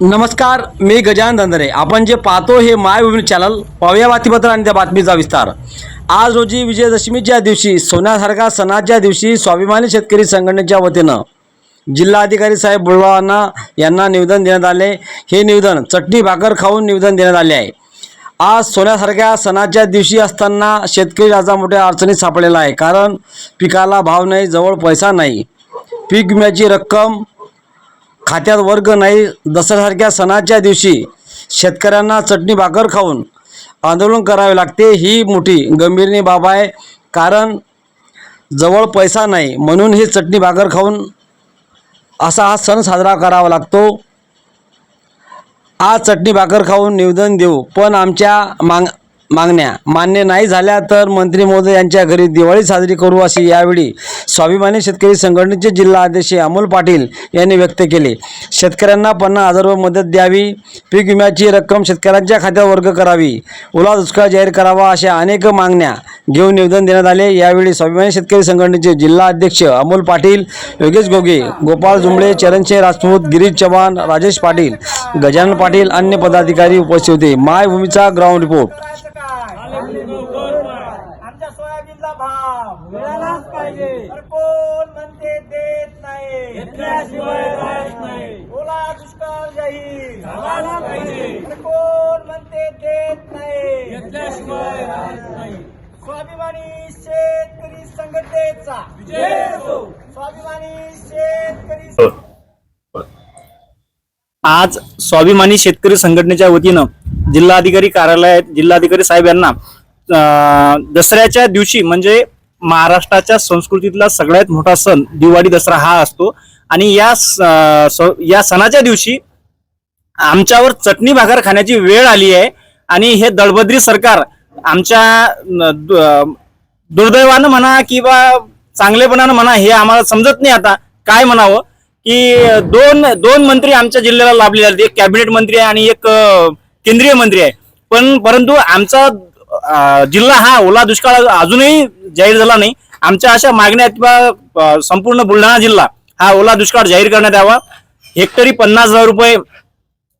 नमस्कार मी गजानन धंदरे आपण जे पाहतो हे मायभूमी चॅनल पाहूया बातमीपत्र आणि त्या बातमीचा विस्तार. आज रोजी विजयदशमीच्या दिवशी सोन्यासारख्या सणाच्या दिवशी स्वाभिमानी शेतकरी संघटनेच्या वतीनं जिल्हाधिकारी साहेब बुलढाणा यांना निवेदन देण्यात आले. हे निवेदन चटणी भाकर खाऊन निवेदन देण्यात आले आहे. आज सोन्यासारख्या सणाच्या दिवशी असताना शेतकरी राजा मोठ्या अडचणीत सापडलेला आहे. कारण पिकाला भाव नाही जवळ पैसा नाही. पीक विम्याची रक्कम खात्यात वर्ग नाही दसऱ्यासारख्या सणाच्या दिवशी शेतकऱ्यांना चटणी भाकर खाऊन आंदोलन करावे लागते ही मोठी गंभीरनी बाब आहे. कारण जवळ पैसा नाही म्हणून ही चटणी भाकर खाऊन असा हा सण साजरा करावा लागतो. आज चटणी भाकर खाऊन निवेदन देऊ पण आमच्या माग मागण्या. मान्य नाही झाल्या तर मंत्री महोदय यांच्या घरी दिवाळी साजरी करू अशी यावेळी स्वाभिमानी शेतकरी संघटनेचे जिल्हा अध्यक्ष अमोल पाटील यांनी व्यक्त केले. शेतकऱ्यांना पन्नास हजार रुपये मदत द्यावी पीक विम्याची रक्कम शेतकऱ्यांच्या खात्यात वर्ग करावी ओला दुष्काळ जाहीर करावा अशा अनेक मागण्या घेऊन निवेदन देण्यात आले. यावेळी स्वाभिमानी शेतकरी संघटनेचे जिल्हा अध्यक्ष अमोल पाटील योगेश गोगे गोपाळ जुंबळे चरणसिंह राजपूत गिरीश चव्हाण राजेश पाटील गजानन पाटील अन्य पदाधिकारी उपस्थित होते. मायभूमीचा ग्राउंड रिपोर्ट आमच्या सोयाबीनचा भाव मिळालाच पाहिजे. तर कोण म्हणते देत नाही. घेतल्याशिवाय राहत नाही. ओला दुष्काळ जाहीर. झाला पाहिजे. तर कोण म्हणते देत नाही. घेतल्याशिवाय राहत नाही. स्वाभिमानी शेतकरी संघटनेचा. विजय स्वाभिमानी शेतकरी आज स्वाभिमानी शेतकरी संघटनेच्या वतीनं जिल्हाधिकारी कार्यालयात जिल्हाधिकारी साहेब यांना अं, दसऱ्याच्या दिवशी म्हणजे महाराष्ट्राच्या संस्कृतीतला सगळ्यात मोठा सण दिवाळी दसरा हा असतो. आणि या स- स- या सणाच्या दिवशी आमच्यावर चटणी भाकर खाण्याची वेळ आली आहे. आणि हे दळबद्री सरकार आमच्या दु- दुर्दैवानं म्हणा किंवा चांगलेपणानं म्हणा हे आम्हाला समजत नाही आता काय म्हणावं. की दोन दोन मंत्री आमच्या जिल्ह्याला लाभलेले आहेत. एक कॅबिनेट मंत्री आहे आणि एक केंद्रीय मंत्री आहे. पण परंतु आमचा जिल्हा हा ओला दुष्काळ अजूनही जाहीर झाला नाही. आमच्या अशा मागण्या आहेत किंवा संपूर्ण बुलढाणा जिल्हा हा ओला दुष्काळ जाहीर करण्यात यावा. हेक्टरी पन्नास हजार रुपये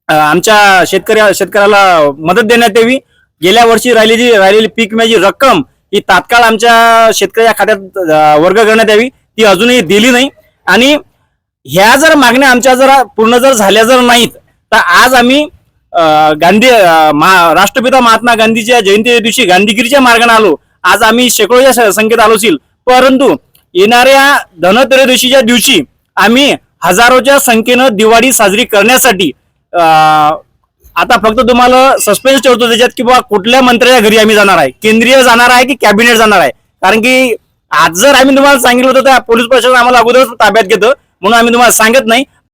आमच्या शेतकऱ्या शेतकऱ्याला मदत देण्यात यावी. गेल्या वर्षी राहिलेली राहिलेली पीक विम्याची रक्कम ही तात्काळ आमच्या शेतकऱ्या खात्यात वर्ग करण्यात यावी. ती अजूनही दिली नाही. आणि ह्या जर मागण्या आमच्या जर पूर्ण जर झाल्या जर नाहीत तर आज आम्ही गांधी राष्ट्रपिता महात्मा गांधीच्या जयंतीच्या दिवशी गांधीगिरीच्या मार्गाने आलो. आज आम्ही शेकडोच्या संख्येत आलो असेल परंतु येणाऱ्या धनत्रयोदशीच्या दिवशी आम्ही हजारोच्या संख्येनं दिवाळी साजरी करण्यासाठी आता फक्त तुम्हाला सस्पेन्स ठेवतो त्याच्यात की बाबा कुठल्या मंत्र्याच्या घरी आम्ही जाणार आहे? केंद्रीय जाणार आहे की कॅबिनेट जाणार आहे? कारण की आज जर आम्ही तुम्हाला सांगितलं होतं तर पोलीस प्रशासन आम्हाला अगोदरच ताब्यात घेतं. म्हणून आम्ही तुम्हाला सांगत नाही.